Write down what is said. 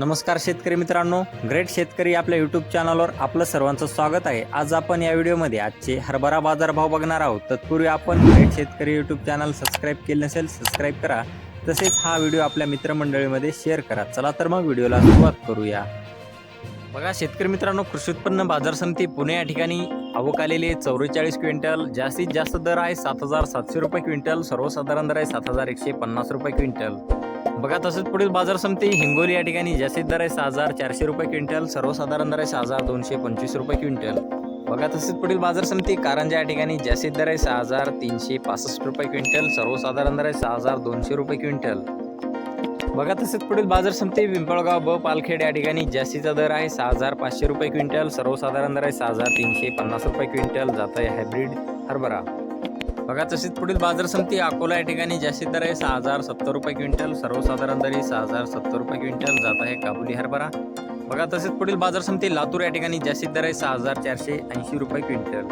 नमस्कार शेतकरी मित्रांनो ग्रेट शेतकरी आपल्या यूट्यूब चॅनलवर आपलं सर्वांचं स्वागत आहे. आज आपण या व्हिडिओमध्ये आजचे हरभरा बाजारभाव बघणार आहोत. तत्पूर्वी आपण ग्रेट शेतकरी यूट्यूब चॅनल सबस्क्राईब केले नसेल सबस्क्राईब करा. तसेच हा व्हिडिओ आपल्या मित्रमंडळीमध्ये शेअर करा. चला तर मग व्हिडिओला सुरुवात करूया. बघा शेतकरी मित्रांनो कृषी उत्पन्न बाजार समिती पुणे या ठिकाणी आवक आलेले चौवेचाळीस क्विंटल जास्तीत जास्त दर आहे सात हजार सातशे रुपये क्विंटल सर्वसाधारण दर आहे सात हजार एकशे पन्नास रुपये क्विंटल. बघा तसंच पुढील बाजार समिती हिंगोली या ठिकाणी जास्तीत दर आहे सहा हजार चारशे रुपये क्विंटल सर्वसाधारण दर आहे सहा हजार दोनशे पंचवीस रुपये क्विंटल. बघा तसेच पुढील बाजार समिती कारंजा या ठिकाणी जास्तीत दर आहे सहा हजार तीनशे पासष्ट रुपये क्विंटल सर्वसाधारण दर आहे सहा हजार दोनशे रुपये क्विंटल. बघा तसेच पुढील बाजार समिती पिंपळगाव ब पालखेड या ठिकाणी जास्तीचा दर आहे सहा हजार पाचशे रुपये क्विंटल सर्वसाधारण दर आहे सहा हजार तीनशे पन्नास रुपये क्विंटल जात आहे हायब्रिड हरभरा. बघा तशीच पुढील बाजार समिती अकोला या ठिकाणी जास्तीत दर आहे सहा हजार सत्तर रुपये क्विंटल सर्वसाधारण दरी सहा हजार सत्तर रुपये क्विंटल जात आहे काबुली हरभरा. बघा तसेच पुढील बाजार समिती लातूर या ठिकाणी जास्तीत दर आहे सहा हजार चारशे ऐंशी रुपये क्विंटल.